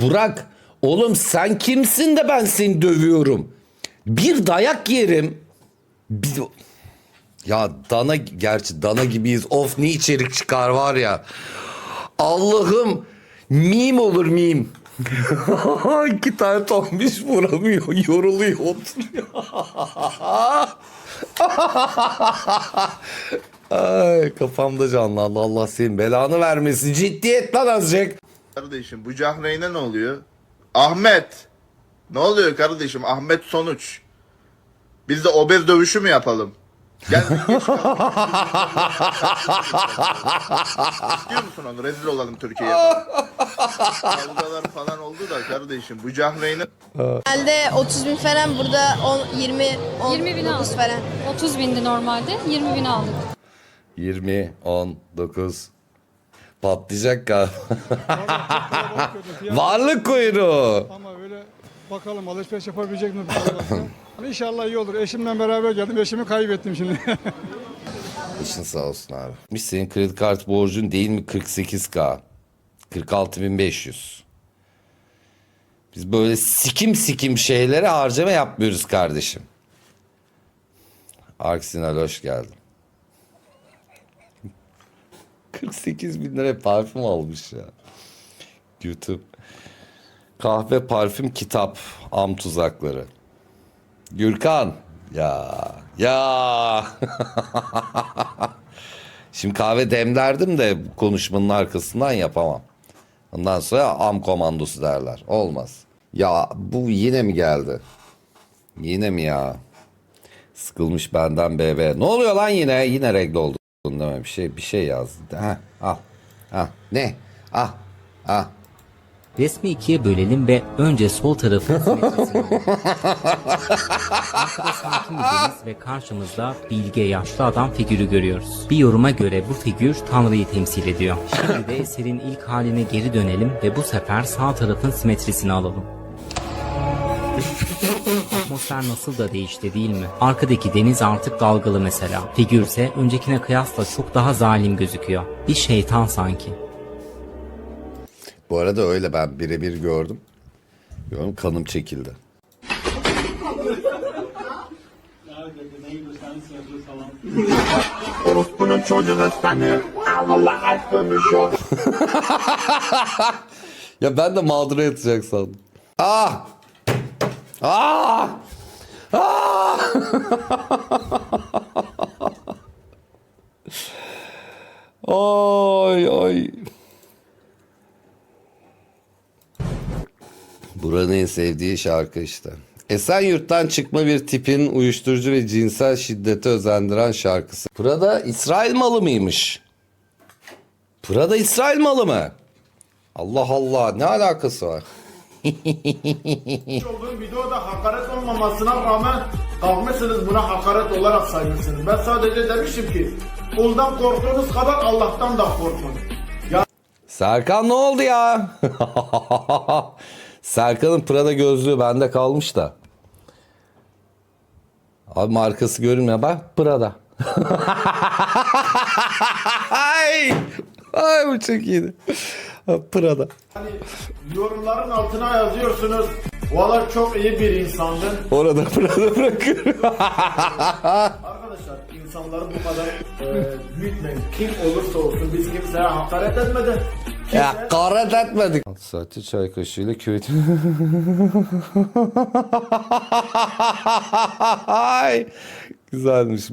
Burak oğlum sen kimsin de ben seni dövüyorum. Bir dayak yerim. Bir... Ya dana gerçi dana gibiyiz. Of ne içerik çıkar var ya. Allah'ım mim olur mim. İki tane tombiş vuramıyor. Yoruluyor oturuyor. Ay kafamda canlandı. Allah senin belanı vermesin. Ciddiyet lan azıcık. Kardeşim bu Cahreyn'e ne oluyor? Ahmet. Ne oluyor kardeşim? Ahmet sonuç. Biz de obez dövüşü mü yapalım? Gel. İstiyor musun onu? Rezil olalım Türkiye'ye. Kavgalar falan oldu da kardeşim bu Cahreyn'e Genelde 30 bin falan burada 10, 20, 10, 20 bin 9 aldık. falan. 30 bindi normalde. 20 bin aldık. 20, 10, 9. Patlayacak galiba. Varlık kuyruğu. Ama öyle bakalım alışveriş yapabilecek mi? Ama İnşallah iyi olur. Eşimle beraber geldim. Eşimi kaybettim şimdi. İşin sağ olsun abi. Biz senin kredi kartı borcun değil mi 48k? 46.500. Biz böyle sikim sikim şeylere harcama yapmıyoruz kardeşim. Arksinal hoş geldin. 48 bin lira parfüm almış ya. YouTube. Kahve, parfüm, kitap, am tuzakları. Gürkan. Ya. Ya. Şimdi kahve demlerdim de konuşmanın arkasından yapamam. Ondan sonra am komandosu derler. Olmaz. Ya bu yine mi geldi? Yine mi ya? Sıkılmış benden BB. Ne oluyor lan yine? Yine regle oldun mi? Bir şey, bir şey yazdı. Ha, al. Ha, ne? Ah, ah. Resmi ikiye bölelim ve önce sol deniz ve karşımızda bilge yaşlı adam figürü görüyoruz. Bir yoruma göre bu figür Tanrı'yı temsil ediyor. Şimdi de eserin ilk haline geri dönelim ve bu sefer sağ tarafın simetrisini alalım. Atmosfer nasıl da değişti değil mi? Arkadaki deniz artık dalgalı mesela. Figür ise öncekine kıyasla çok daha zalim gözüküyor. Bir şeytan sanki. Bu arada öyle ben birebir gördüm. Gördüm kanım çekildi. ya ben de mağdura yatacak sandım. Ah! Ah! Ah! ay ay. Buranın en sevdiği şarkı işte. Esenyurt'tan çıkma bir tipin uyuşturucu ve cinsel şiddete özendiren şarkısı. Burada İsrail malı mıymış? Burada İsrail malı mı? Allah Allah ne alakası var? Olduğum videoda hakaret olmamasına rağmen kalkmışsınız buna hakaret olarak saymışsınız. Ben sadece demiştim ki kuldan korktuğunuz kadar Allah'tan da korkun. Serkan ne oldu ya? Serkan'ın Prada gözlüğü bende kalmış da. Abi markası görünmüyor bak Prada. ay, ay bu çok iyiydi. Prada. Hani yorumların altına yazıyorsunuz. Valla çok iyi bir insandın. Orada Prada bırakıyorum. Arkadaşlar insanları bu kadar e, büyütmeyin. Kim olursa olsun biz kimseye hakaret etmeden ya karet etmedik. 6 saatte çay kaşığıyla. Ay, Güzelmiş.